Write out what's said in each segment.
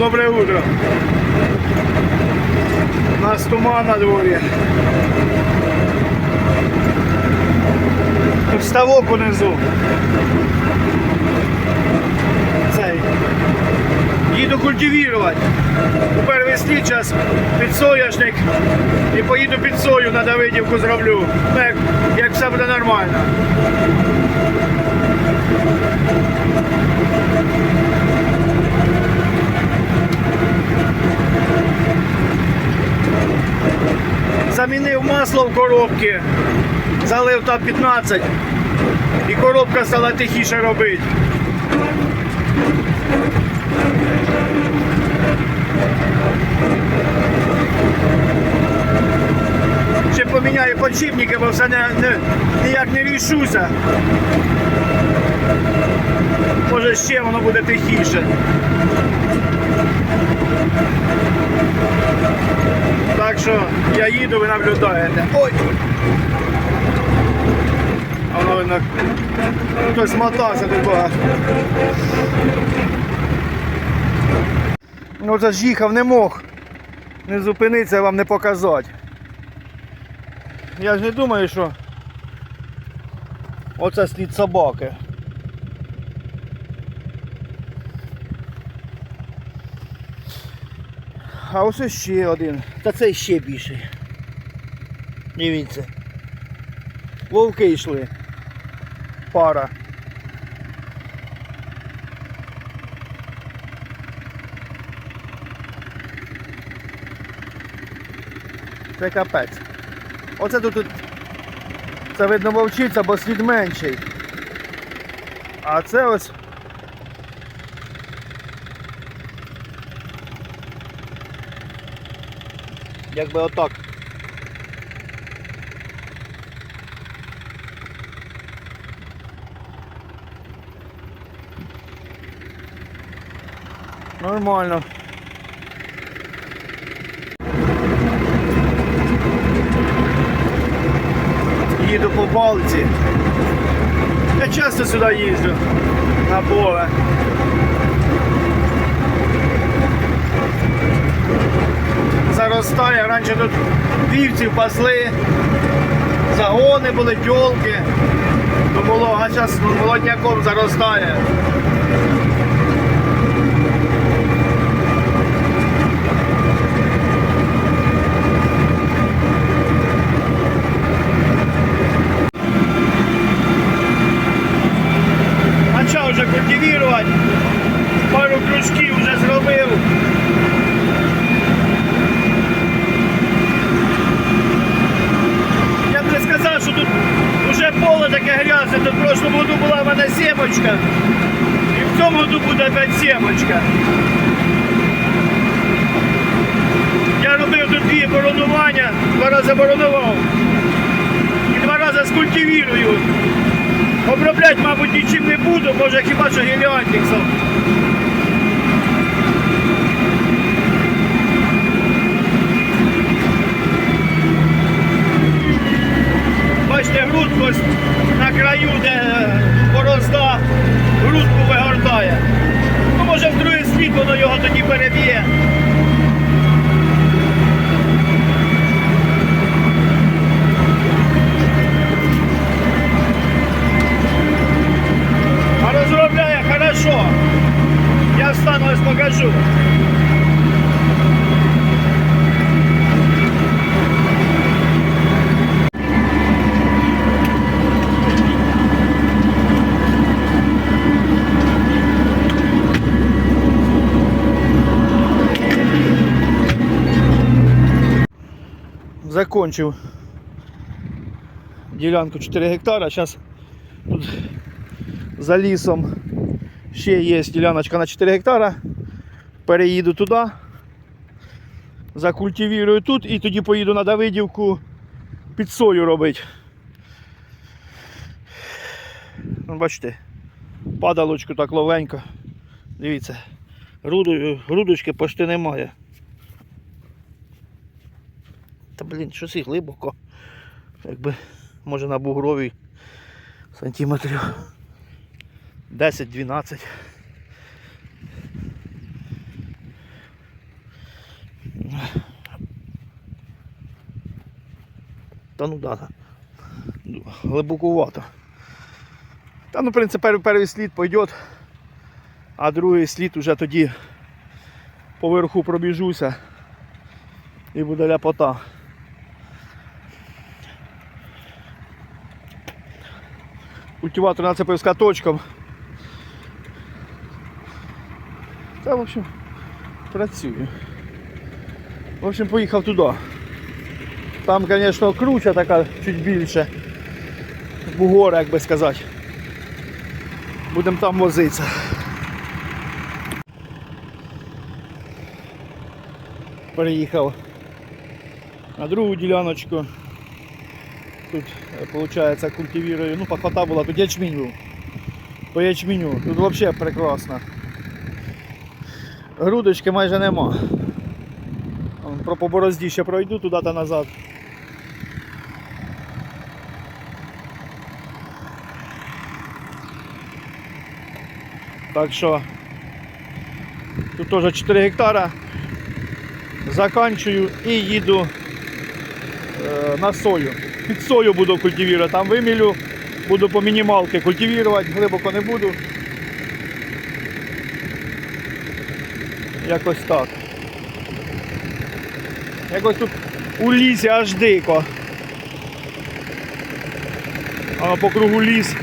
Доброе утро. У нас туман на дворі. Тут унизу. Цей. Їду культивувати. У первесні час під соняшник і поїду під сою на Давидівку зроблю. Як, як все буде нормально. Замінив масло в коробці, залив та 15 і коробка стала тихіше робити. Ще поміняю подшипники, бо все не, не, ніяк не рішуся. Може ще воно буде тихіше. Так що я їду, ви наблюдаєте. Ой! А воно видно, хтось мотався тут багато. Ну це ж їхав, не мог. Не зупинитися вам не показати. Я ж не думаю, що оце слід собаки. А ось ще один. Та це ще більший. Дивіться. Вовки йшли. Пара. Це капець. Оце тут, тут це видно вовчиця, бо слід менший. А це ось якби отак. Нормально. Їду по балці. Я часто сюди їжджу на поле. Заростає. Раніше тут вівців пасли, загони були, тьолки. То було, а зараз молодняком заростає. Почав вже культивувати, пару кружків вже зробив. Я б не сказав, що тут вже поле таке грязне, тут в прошлому году була в мене сімочка. І в цьому году буде опять сімочка. Я робив тут дві боронування, два рази боронував. І два рази скультивірую. Обробляти, мабуть, нічим не буду, може хіба що геліантиксом. Бачите, грудку ось на краю, де борозда, грудку вигортає. Слід воно його тоді переб'є. Закончив ділянку 4 гектара. Зараз тут за лісом ще є діляночка на 4 гектара. Переїду туди, закультивірую тут і тоді поїду на Давидівку під сою робити. Ну, Бачите, падалочку так ловенько. Дивіться, грудочки почти немає. блін, щось і глибоко. Якби, може на бугровій сантиметрів 10-12. Та ну да, Глибокувато. Та ну, в принципі, перший слід пойде, а другий слід уже тоді поверху пробіжуся і буде ляпота. Культиватор нацепив з каточком. Та, в общем, працює. В общем, поїхав туди. Там, звісно, круча така чуть більше. Бугора, як би сказати. Будемо там возитися. Приїхав на другу діляночку. Тут, виходить, культивірую. Ну, пахота була, тут ячмінь був. По ячменю. Тут взагалі прекрасно. Грудочки майже нема. Про по борозді ще пройду туди та назад. Так що тут теж 4 гектара. Заканчую і їду е, на сою. Під сою буду культивувати, там вимілю, буду по мінімалки культивувати, глибоко не буду. Якось так. Якось тут у лісі аж дико. А по кругу ліс.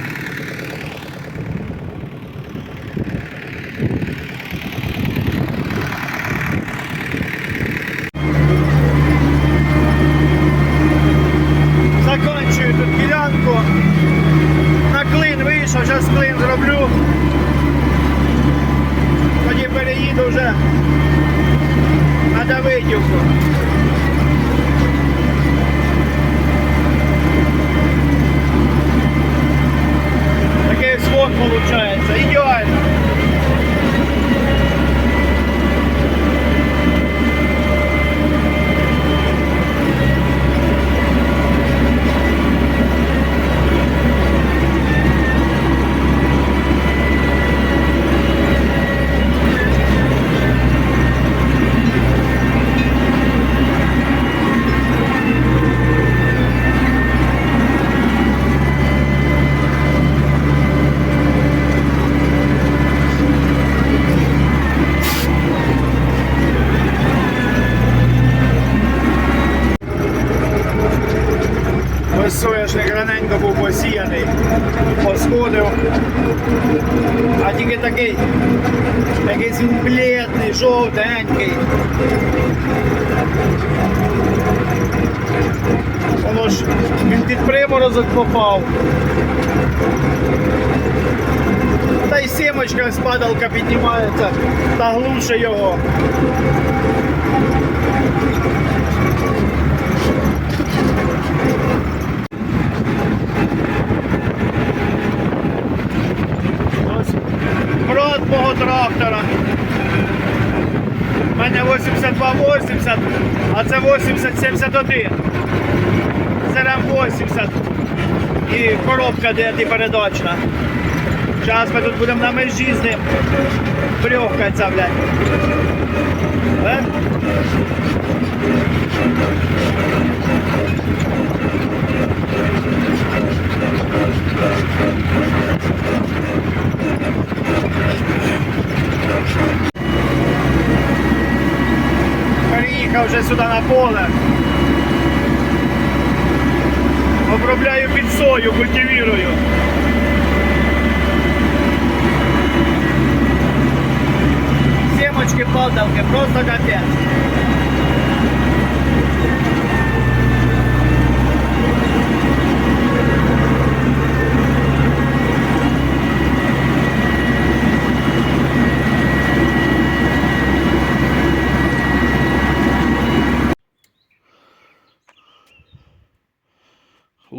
такий, якийсь він бледний, жовтенький. Воно ж він під приморозок попав. Та й сімочка з падалка піднімається та глуше його. Трактора. У мене 82-80, а це 80-71. Це рам 80. І коробка дев'ятипередочна. Зараз ми тут будемо на межі з ним. Брьохкаться, блядь. Е? Переїхав вже сюди на поле. Обробляю під сою, культивірую. Семочки, палталки, просто капець.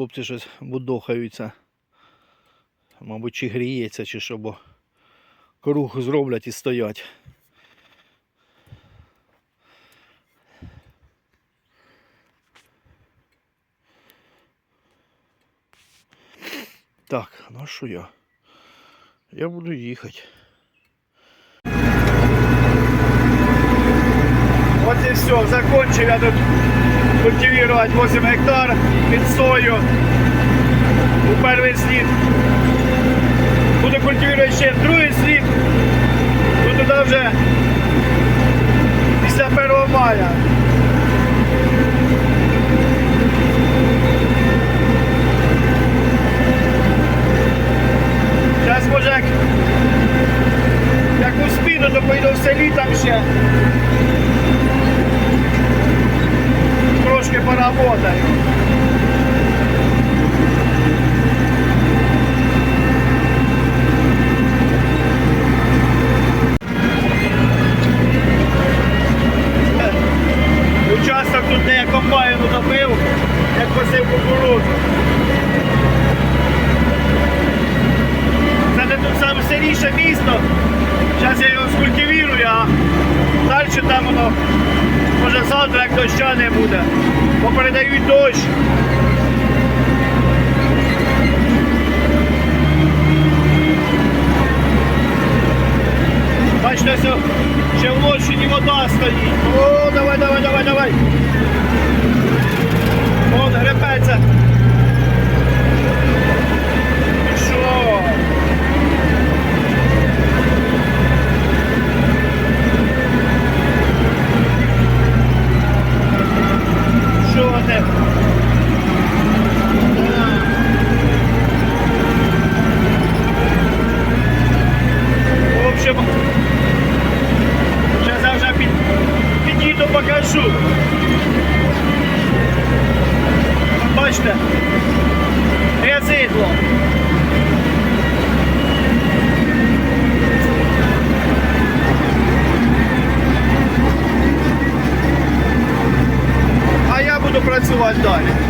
Хлопці щось будохаються. Мабуть, чи гріється, чи що, бо круг зроблять і стоять. Так, ну що я? Я буду їхати. От і все, закончив я тут культивувати 8 гектар під сою у перший слід. Буду культивувати ще другий слід. то туди вже після 1 мая. Зараз може як, як успіну, то поїду в селі там ще. Трошки поработаю. Участок тут де я комбайну добив, як посив кукурудзу. Це не тут саме сиріше місто. Зараз я його скультивірую, а далі там воно може завтра як доща не буде. Бо передають дощ. Бачите, ще в лощині вода стоїть. О, давай, давай, давай, давай. Вон гребеться. І Що? Що не? В общем, зараз я вже під, підійду покажу. Бачите? Резидло. А я буду працювати далі.